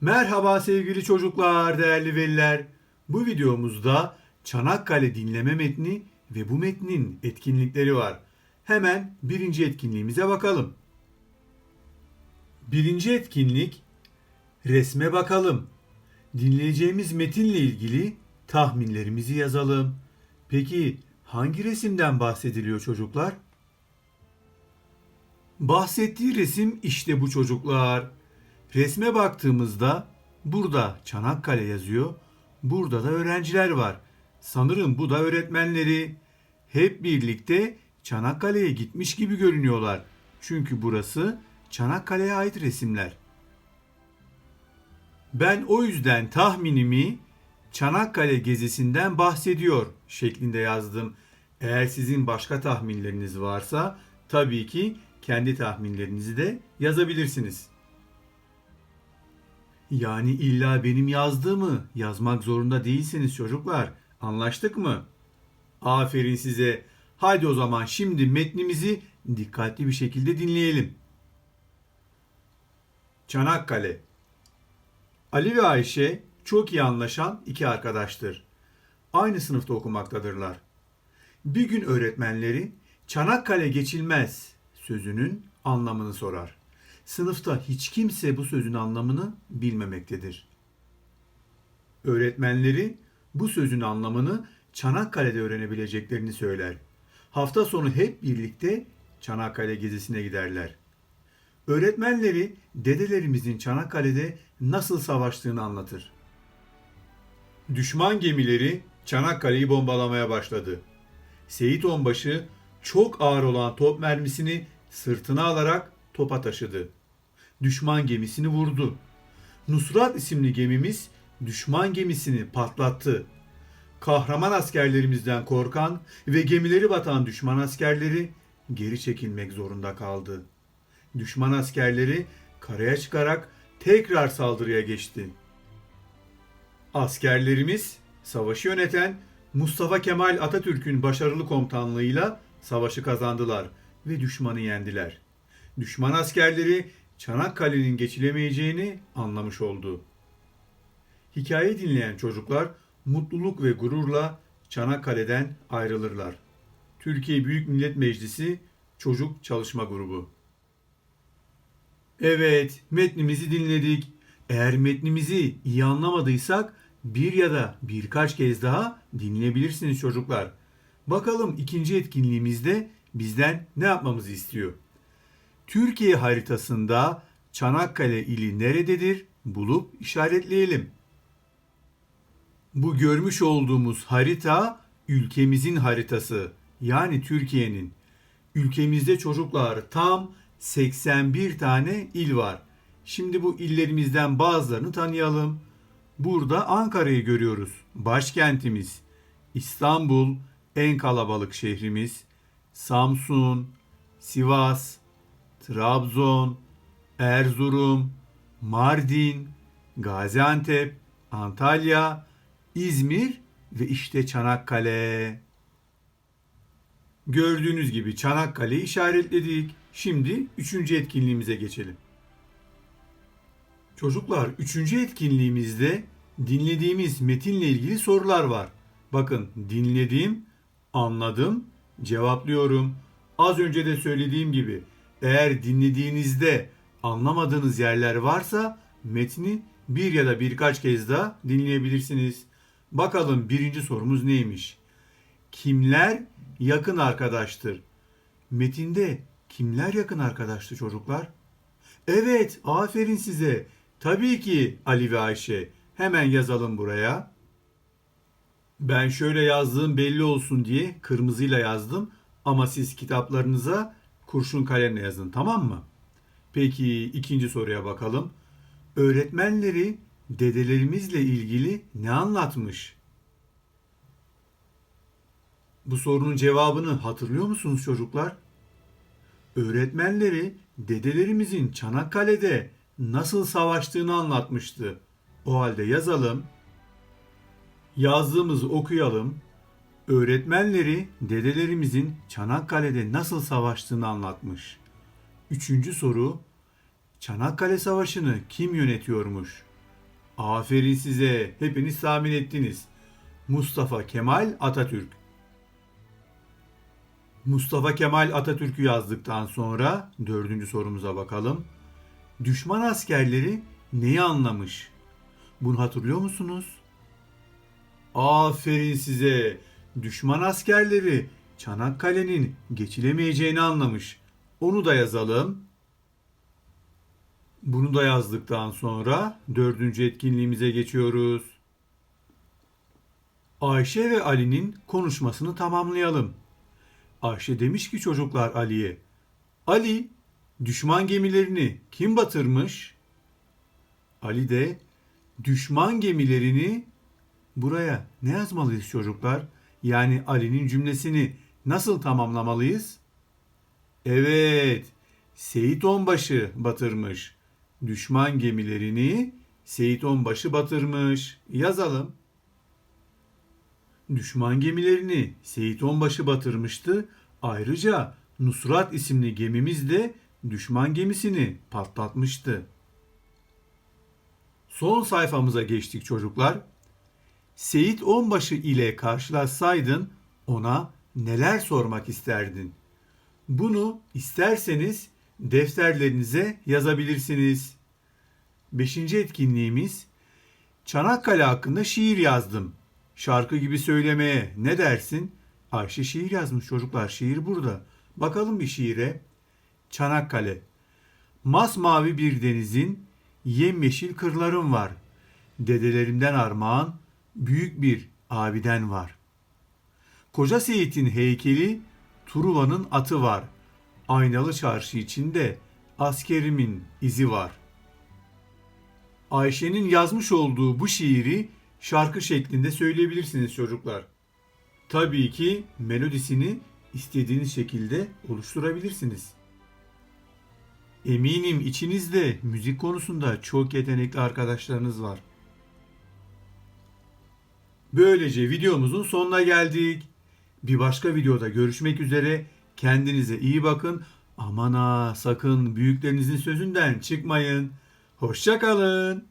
Merhaba sevgili çocuklar, değerli veliler. Bu videomuzda Çanakkale dinleme metni ve bu metnin etkinlikleri var. Hemen birinci etkinliğimize bakalım. Birinci etkinlik resme bakalım. Dinleyeceğimiz metinle ilgili tahminlerimizi yazalım. Peki hangi resimden bahsediliyor çocuklar? Bahsettiği resim işte bu çocuklar. Resme baktığımızda burada Çanakkale yazıyor. Burada da öğrenciler var. Sanırım bu da öğretmenleri. Hep birlikte Çanakkale'ye gitmiş gibi görünüyorlar. Çünkü burası Çanakkale'ye ait resimler. Ben o yüzden tahminimi Çanakkale gezisinden bahsediyor şeklinde yazdım. Eğer sizin başka tahminleriniz varsa tabii ki kendi tahminlerinizi de yazabilirsiniz. Yani illa benim yazdığımı yazmak zorunda değilsiniz çocuklar. Anlaştık mı? Aferin size. Haydi o zaman şimdi metnimizi dikkatli bir şekilde dinleyelim. Çanakkale Ali ve Ayşe çok iyi anlaşan iki arkadaştır. Aynı sınıfta okumaktadırlar. Bir gün öğretmenleri Çanakkale geçilmez sözünün anlamını sorar. Sınıfta hiç kimse bu sözün anlamını bilmemektedir. Öğretmenleri bu sözün anlamını Çanakkale'de öğrenebileceklerini söyler. Hafta sonu hep birlikte Çanakkale gezisine giderler. Öğretmenleri dedelerimizin Çanakkale'de nasıl savaştığını anlatır. Düşman gemileri Çanakkale'yi bombalamaya başladı. Seyit Onbaşı çok ağır olan top mermisini sırtına alarak topa taşıdı. Düşman gemisini vurdu. Nusrat isimli gemimiz düşman gemisini patlattı. Kahraman askerlerimizden korkan ve gemileri batan düşman askerleri geri çekilmek zorunda kaldı. Düşman askerleri karaya çıkarak tekrar saldırıya geçti. Askerlerimiz savaşı yöneten Mustafa Kemal Atatürk'ün başarılı komutanlığıyla savaşı kazandılar ve düşmanı yendiler. Düşman askerleri Çanakkale'nin geçilemeyeceğini anlamış oldu. Hikaye dinleyen çocuklar mutluluk ve gururla Çanakkale'den ayrılırlar. Türkiye Büyük Millet Meclisi Çocuk Çalışma Grubu. Evet, metnimizi dinledik. Eğer metnimizi iyi anlamadıysak bir ya da birkaç kez daha dinleyebilirsiniz çocuklar. Bakalım ikinci etkinliğimizde bizden ne yapmamızı istiyor? Türkiye haritasında Çanakkale ili nerededir? Bulup işaretleyelim. Bu görmüş olduğumuz harita ülkemizin haritası. Yani Türkiye'nin. Ülkemizde çocuklar tam 81 tane il var. Şimdi bu illerimizden bazılarını tanıyalım. Burada Ankara'yı görüyoruz. Başkentimiz. İstanbul en kalabalık şehrimiz. Samsun, Sivas, Trabzon, Erzurum, Mardin, Gaziantep, Antalya, İzmir ve işte Çanakkale. Gördüğünüz gibi Çanakkale'yi işaretledik. Şimdi üçüncü etkinliğimize geçelim. Çocuklar üçüncü etkinliğimizde dinlediğimiz metinle ilgili sorular var. Bakın dinledim, anladım, cevaplıyorum. Az önce de söylediğim gibi eğer dinlediğinizde anlamadığınız yerler varsa metni bir ya da birkaç kez daha dinleyebilirsiniz. Bakalım birinci sorumuz neymiş? Kimler yakın arkadaştır? Metinde kimler yakın arkadaştı çocuklar? Evet, aferin size. Tabii ki Ali ve Ayşe. Hemen yazalım buraya. Ben şöyle yazdığım belli olsun diye kırmızıyla yazdım ama siz kitaplarınıza kurşun kalemle yazın tamam mı? Peki ikinci soruya bakalım. Öğretmenleri dedelerimizle ilgili ne anlatmış? Bu sorunun cevabını hatırlıyor musunuz çocuklar? Öğretmenleri dedelerimizin Çanakkale'de nasıl savaştığını anlatmıştı. O halde yazalım. Yazdığımızı okuyalım. Öğretmenleri dedelerimizin Çanakkale'de nasıl savaştığını anlatmış. Üçüncü soru. Çanakkale Savaşı'nı kim yönetiyormuş? Aferin size. Hepiniz tahmin ettiniz. Mustafa Kemal Atatürk. Mustafa Kemal Atatürk'ü yazdıktan sonra dördüncü sorumuza bakalım. Düşman askerleri neyi anlamış? Bunu hatırlıyor musunuz? Aferin size. Düşman askerleri Çanakkale'nin geçilemeyeceğini anlamış. Onu da yazalım. Bunu da yazdıktan sonra dördüncü etkinliğimize geçiyoruz. Ayşe ve Ali'nin konuşmasını tamamlayalım. Ayşe demiş ki çocuklar Ali'ye, Ali, düşman gemilerini kim batırmış? Ali de, düşman gemilerini buraya ne yazmalıyız çocuklar? Yani Ali'nin cümlesini nasıl tamamlamalıyız? Evet, Seyit Onbaşı batırmış. Düşman gemilerini Seyit Onbaşı batırmış. Yazalım. Düşman gemilerini Seyit Onbaşı batırmıştı. Ayrıca Nusrat isimli gemimiz de düşman gemisini patlatmıştı. Son sayfamıza geçtik çocuklar. Seyit Onbaşı ile karşılaşsaydın ona neler sormak isterdin? Bunu isterseniz defterlerinize yazabilirsiniz. Beşinci etkinliğimiz Çanakkale hakkında şiir yazdım. Şarkı gibi söylemeye ne dersin? Ayşe şiir yazmış çocuklar. Şiir burada. Bakalım bir şiire. Çanakkale. Masmavi bir denizin yemyeşil kırlarım var. Dedelerimden armağan büyük bir abiden var. Koca Seyit'in heykeli Truva'nın atı var. Aynalı çarşı içinde askerimin izi var. Ayşe'nin yazmış olduğu bu şiiri şarkı şeklinde söyleyebilirsiniz çocuklar. Tabii ki melodisini istediğiniz şekilde oluşturabilirsiniz. Eminim içinizde müzik konusunda çok yetenekli arkadaşlarınız var. Böylece videomuzun sonuna geldik. Bir başka videoda görüşmek üzere. Kendinize iyi bakın. Aman ha sakın büyüklerinizin sözünden çıkmayın. Hoşça kalın.